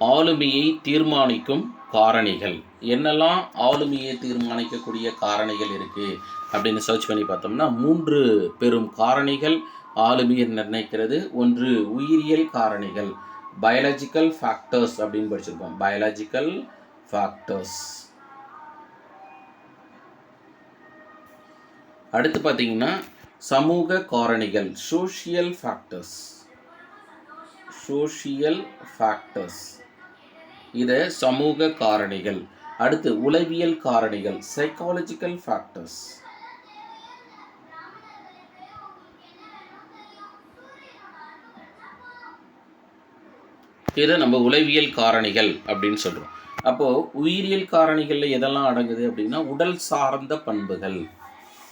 ஆளுமையை தீர்மானிக்கும் காரணிகள். என்னெல்லாம் ஆளுமையை தீர்மானிக்கக்கூடிய காரணிகள் இருக்குது அப்படின்னு சர்ச் பண்ணி பார்த்தோம்னா மூன்று பெரும் காரணிகள் ஆளுமையை நிர்ணயிக்கிறது. ஒன்று உயிரியல் காரணிகள். பயாலஜிக்கல் ஃபேக்டர்ஸ் அப்படின்னு படிச்சிருக்கோம். பயாலஜிக்கல் ஃபேக்டர்ஸ் அடுத்து பார்த்தீங்கன்னா சமூக காரணிகள். சோஷியல் ஃபேக்டர்ஸ் சோஷியல் ஃபேக்டர்ஸ் இதை சமூக காரணிகள் அடுத்து உளவியல் காரணிகள் சைக்காலஜிக்கல் ஃபேக்டர்ஸ் இதை நம்ம உளவியல் காரணிகள் அப்படின்னு சொல்கிறோம் அப்போது உயிரியல் காரணிகளில் எதெல்லாம் அடங்குது அப்படின்னா உடல் சார்ந்த பண்புகள்.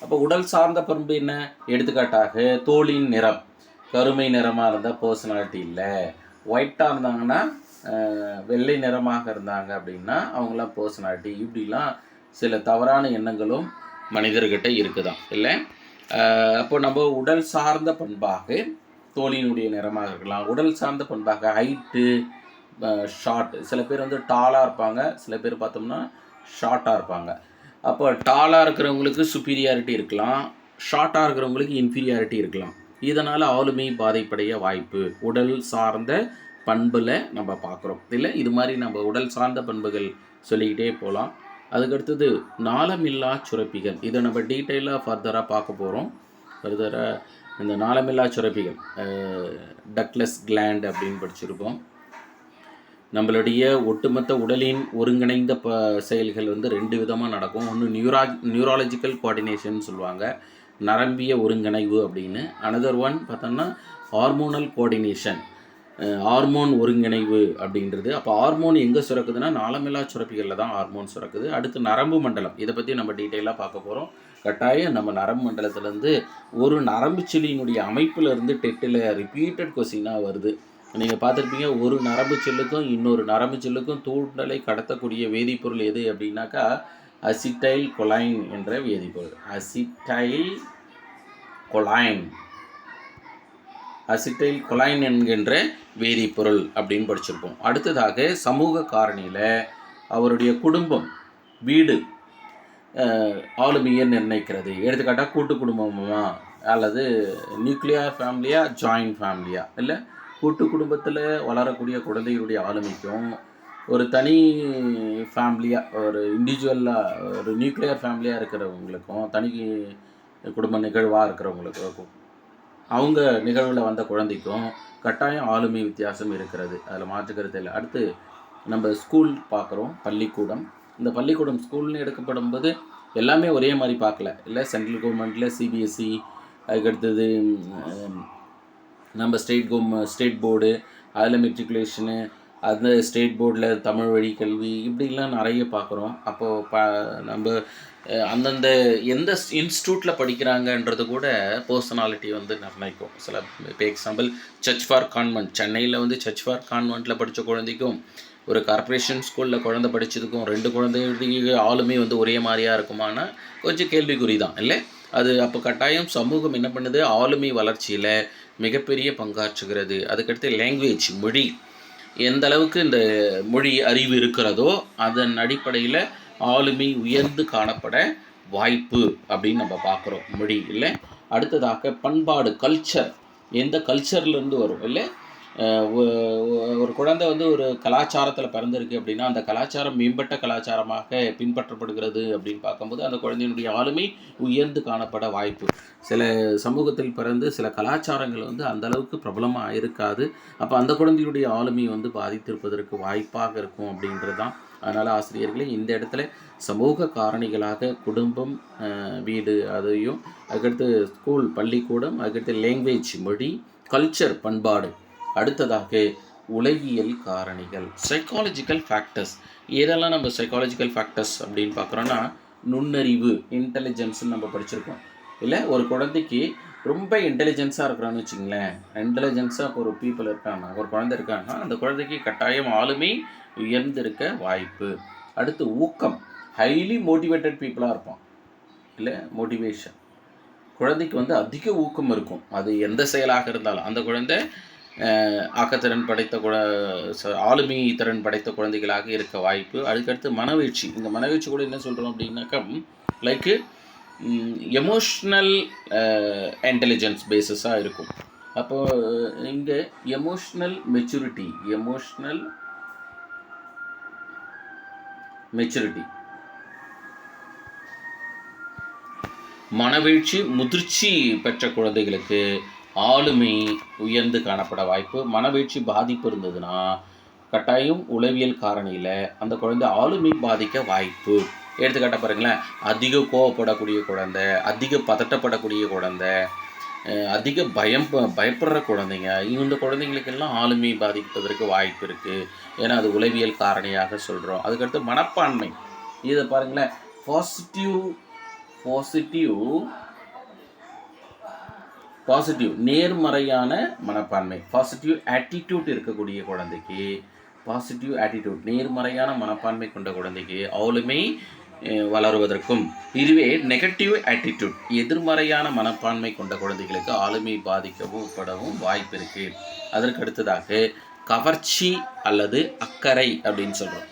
அப்போ உடல் சார்ந்த பண்பு என்ன? எடுத்துக்காட்டாக தோலின் நிறம். கருமை நிறமாக இருந்தால் பர்சனாலிட்டி இல்லை. ஒயிட்டாக இருந்தாங்கன்னா வெள்ளை நிறமாக இருந்தாங்க அப்படின்னா அவங்களாம் பர்சனாலிட்டி இப்படிலாம் சில தவறான எண்ணங்களும் மனிதர்கிட்ட இருக்குதான். இல்லை? அப்போ நம்ம உடல் சார்ந்த பண்பாக தோலினுடைய நிறமாக இருக்கலாம். உடல் சார்ந்த பண்பாக ஹைட்டு ஷார்ட் சில பேர் வந்து டாலாக இருப்பாங்க. சில பேர் பார்த்தோம்னா ஷார்ட்டாக இருப்பாங்க. அப்போ டாலாக இருக்கிறவங்களுக்கு சுப்பீரியாரிட்டி இருக்கலாம். ஷார்ட்டாக இருக்கிறவங்களுக்கு இன்ஃபீரியாரிட்டி இருக்கலாம். இதனால் ஆளுமை பாதைப்படைய வாய்ப்பு. உடல் சார்ந்த பண்பில் நம்ம பார்க்குறோம். இல்லை இது மாதிரி நம்ம உடல் சார்ந்த பண்புகள் சொல்லிக்கிட்டே போகலாம். அதுக்கடுத்தது நாளமில்லா சுரப்பிகள். இதை நம்ம டீட்டெயிலாக ஃபர்தராக பார்க்க போகிறோம் ஃபர்தராக இந்த நாளமில்லா சுரப்பிகள் டக்லஸ் கிளாண்ட் அப்படின்னு படிச்சிருப்போம் நம்மளுடைய ஒட்டுமொத்த உடலின் ஒருங்கிணைந்த ப செயல்கள் வந்து ரெண்டு விதமாக நடக்கும். ஒன்று நியூரா நியூராலஜிக்கல் கோஆர்டினேஷன் சொல்லுவாங்க. நரம்பிய ஒருங்கிணைவு அப்படின்னு. அனதர் ஒன் பார்த்தோம்னா ஹார்மோனல் கோஆர்டினேஷன் ஹார்மோன் ஒருங்கிணைவு அப்படின்றது. அப்போ ஹார்மோன் எங்கே சுரக்குதுன்னா நாளமில்லா சுரப்பிகளில் தான் ஹார்மோன் சுரக்குது. அடுத்து நரம்பு மண்டலம். இதை பற்றி நம்ம டீட்டெயிலாக பார்க்க போகிறோம் கட்டாயம் நம்ம நரம்பு மண்டலத்திலேருந்து ஒரு நரம்பு செல்லியினுடைய அமைப்பில் இருந்து டெட்டில் ரிப்பீட்டட் கொஸ்டினாக வருது. நீங்கள் பார்த்துருப்பீங்க ஒரு நரம்பு செல்லுக்கும் இன்னொரு நரம்பு செல்லுக்கும் தூண்டலை கடத்தக்கூடிய வேதிப்பொருள் எது அப்படின்னாக்கா அசிட்டைல் கொலைன் என்ற வேதிப்பொருள். அசிட்டைல் கொலைன் அசிட்டைல் கொலைன் என்கின்ற வேதிப்பொருள் அப்படின்னு படிச்சிருப்போம். அடுத்ததாக சமூக காரணியில் அவருடைய குடும்பம் வீடு ஆளுமையை நிர்ணயிக்கிறது. எடுத்துக்காட்டாக கூட்டு குடும்பமா அல்லது நியூக்ளியர் ஃபேமிலியா ஜாயிண்ட் ஃபேமிலியா? இல்லை கூட்டு குடும்பத்தில் வளரக்கூடிய குழந்தைகளுடைய ஆளுமைக்கும் ஒரு தனி ஃபேமிலியாக ஒரு இண்டிவிஜுவலாக ஒரு நியூக்ளியர் ஃபேமிலியாக இருக்கிறவங்களுக்கும் தனி குடும்ப நிகழ்வாக இருக்கிறவங்களுக்கும் அவங்க நிகழ்வில் வந்த குழந்தைக்கும் கட்டாயம் ஆளுமை வித்தியாசம் இருக்கிறது. அதில் மாற்றுக்கிறது இல்லை. அடுத்து நம்ம ஸ்கூல் பார்க்குறோம் பள்ளிக்கூடம். இந்த பள்ளிக்கூடம் ஸ்கூல்னு எடுக்கப்படும் போது எல்லாமே ஒரே மாதிரி பார்க்கல. இல்லை சென்ட்ரல் கவர்மெண்ட்டில் சிபிஎஸ்சி அதுக்கடுத்தது நம்ம ஸ்டேட் கவர்மெண்ட் ஸ்டேட் போர்டு அதில் மெட்ரிகுலேஷனு அந்த ஸ்டேட் போர்டில் தமிழ் வழி கல்வி இப்படிலாம் நிறைய பார்க்குறோம். அப்போது ப நம்ம அந்தந்த எந்த இன்ஸ்டியூட்டில் படிக்கிறாங்கன்றது கூட பர்சனாலிட்டி வந்து நிர்ணயிக்கும். சில இப்போ எக்ஸாம்பிள் சர்ச் ஃபார் கான்வென்ட் சென்னையில் வந்து சர்ச் ஃபார் கான்வென்ட்டில் படித்த குழந்தைக்கும் ஒரு கார்ப்பரேஷன் ஸ்கூலில் குழந்தை படித்ததுக்கும் ரெண்டு குழந்தைகளுக்கு ஆளுமே வந்து ஒரே மாதிரியாக இருக்குமானா கொஞ்சம் கேள்விக்குறி தான் இல்லை? அது அப்போ கட்டாயம் சமூகம் என்ன பண்ணுது? ஆளுமை வளர்ச்சியில் மிகப்பெரிய பங்காற்றுகிறது. அதுக்கடுத்து லாங்குவேஜ் மொழி. எந்த அளவுக்கு இந்த மொழி அறிவு இருக்கிறதோ அதன் அடிப்படையில் ஆளுமை உயர்ந்து காணப்பட வாய்ப்பு அப்படின்னு நம்ம பார்க்குறோம் மொழி இல்லை? அடுத்ததாக பண்பாடு கல்ச்சர் எந்த கல்ச்சர்லேருந்து வரும் இல்லை? ஒரு குழந்தை வந்து ஒரு கலாச்சாரத்தில் பிறந்திருக்கு அப்படின்னா அந்த கலாச்சாரம் மேம்பட்ட கலாச்சாரமாக பின்பற்றப்படுகிறது அப்படின்னு பார்க்கும்போது அந்த குழந்தையினுடைய ஆளுமை உயர்ந்து காணப்பட வாய்ப்பு. சில சமூகத்தில் பிறந்து சில கலாச்சாரங்கள் வந்து அந்த அளவுக்கு பிரபலமாக இருக்காது. அப்போ அந்த குழந்தையுடைய ஆளுமை வந்து பாதித்திருப்பதற்கு வாய்ப்பாக இருக்கும் அப்படின்றது தான் அதனால் ஆசிரியர்களே இந்த இடத்துல சமூக காரணிகளாக குடும்பம் வீடு அதையும் அதுக்கடுத்து ஸ்கூல் பள்ளிக்கூடம் அதுக்கடுத்து லேங்குவேஜ் மொழி கல்ச்சர் பண்பாடு அடுத்ததாக உளவியல் காரணிகள் சைக்காலஜிக்கல் ஃபேக்டர்ஸ் எதெல்லாம் நம்ம சைக்காலஜிக்கல் ஃபேக்டர்ஸ் அப்படின்னு பார்க்குறோன்னா நுண்ணறிவு இன்டெலிஜென்ஸ்னு நம்ம படிச்சிருக்கோம். இல்லை ஒரு குழந்தைக்கு ரொம்ப இன்டெலிஜென்ஸாக இருக்கிறான்னு வச்சுங்களேன் இன்டெலிஜென்ஸாக ஒரு பீப்புள் இருக்காங்க ஒரு குழந்தை இருக்காங்கன்னா அந்த குழந்தைக்கு கட்டாயம் ஆளுமை உயர்ந்திருக்க வாய்ப்பு. அடுத்து ஊக்கம். ஹைலி மோட்டிவேட்டட் பீப்புளாக இருப்பான். இல்லை மோட்டிவேஷன் குழந்தைக்கு வந்து அதிக ஊக்கம் இருக்கும். அது எந்த செயலாக இருந்தாலும். அந்த குழந்தை ஆக்கத்திறன் படைத்த குழ ஆளுமை திறன் படைத்த குழந்தைகளாக இருக்க வாய்ப்பு. அதுக்கடுத்து மனவீழ்ச்சி. இந்த மனவீழ்ச்சி கூட என்ன சொல்கிறோம் அப்படின்னாக்கா லைக்கு எமோஷ்னல் இன்டெலிஜென்ஸ் பேஸஸாக இருக்கும். அப்போ இங்கே எமோஷ்னல் மெச்சூரிட்டி எமோஷ்னல் மெச்சூரிட்டி மனவீழ்ச்சி முதிர்ச்சி பெற்ற குழந்தைகளுக்கு ஆளுமை உயர்ந்து காணப்பட வாய்ப்பு மனவீழ்ச்சி பாதிப்பு இருந்ததுன்னா கட்டாயம் உளவியல் காரணியில் அந்த குழந்தை ஆளுமை பாதிக்க வாய்ப்பு. எடுத்துக்காட்ட பாருங்களேன் அதிக கோவப்படக்கூடிய குழந்தை அதிக பதட்டப்படக்கூடிய குழந்தை அதிக பயம் ப- பயப்படுற குழந்தைங்க இந்த குழந்தைங்களுக்கெல்லாம் ஆளுமை பாதிப்பதற்கு வாய்ப்பு இருக்குது ஏன்னா அது உளவியல் காரணியாக சொல்கிறோம் அதுக்கடுத்து மனப்பான்மை. இதை பாருங்களேன் பாசிட்டிவ் பாசிட்டிவ் பாசிட்டிவ் நேர்மறையான மனப்பான்மை பாசிட்டிவ் ஆட்டிடியூட் இருக்கக்கூடிய குழந்தைக்கு பாசிட்டிவ் ஆட்டிடியூட் நேர்மறையான மனப்பான்மை கொண்ட குழந்தைக்கு ஆளுமை வளருவதற்கும் இதுவே நெகட்டிவ் ஆட்டிடியூட் எதிர்மறையான மனப்பான்மை கொண்ட குழந்தைகளுக்கு ஆளுமை பாதிக்கவும் படவும் வாய்ப்பு இருக்குது அதற்கு அடுத்ததாக கவர்ச்சி அல்லது அக்கறை அப்படின்னு சொல்கிறோம்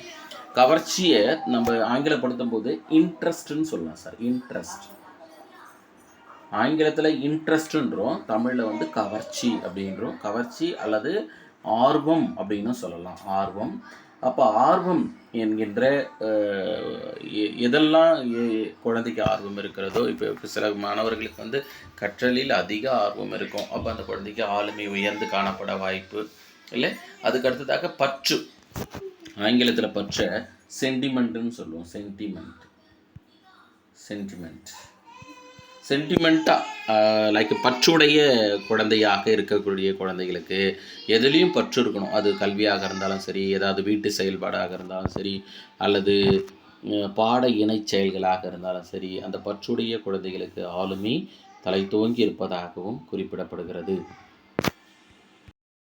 கவர்ச்சியை நம்ம ஆங்கிலப்படுத்தும் போது இன்ட்ரெஸ்ட்னு சொல்லலாம் சார் இன்ட்ரெஸ்ட் ஆங்கிலத்தில் இன்ட்ரெஸ்ட்ன்றோம் தமிழில் வந்து கவர்ச்சி அப்படின்றோம் கவர்ச்சி அல்லது ஆர்வம் அப்படின்னு சொல்லலாம். ஆர்வம். அப்போ ஆர்வம் என்கின்ற எ- எதெல்லாம் குழந்தைக்கு ஆர்வம் இருக்கிறதோ இப்போ இப்போ சில மாணவர்களுக்கு வந்து கற்றலில் அதிக ஆர்வம் இருக்கும். அப்போ அந்த குழந்தைக்கு ஆளுமை உயர்ந்து காணப்பட வாய்ப்பு இல்லை. அதுக்கு அடுத்ததாக பற்று. ஆங்கிலத்தில் பற்ற சென்டிமெண்ட்டுன்னு சொல்லுவோம். சென்டிமெண்ட் சென்டிமெண்ட் சென்டிமெண்ட்டாக லைக் uh, பற்றுடைய குழந்தையாக இருக்கக்கூடிய குழந்தைகளுக்கு எதுலேயும் பற்று இருக்கணும். அது கல்வியாக இருந்தாலும் சரி ஏதாவது வீட்டு செயல்பாடாக இருந்தாலும் சரி அல்லது பாட இணை செயல்களாக இருந்தாலும் சரி அந்த பற்றுடைய குழந்தைகளுக்கு ஆளுமை தலை தோங்கி இருப்பதாகவும் குறிப்பிடப்படுகிறது.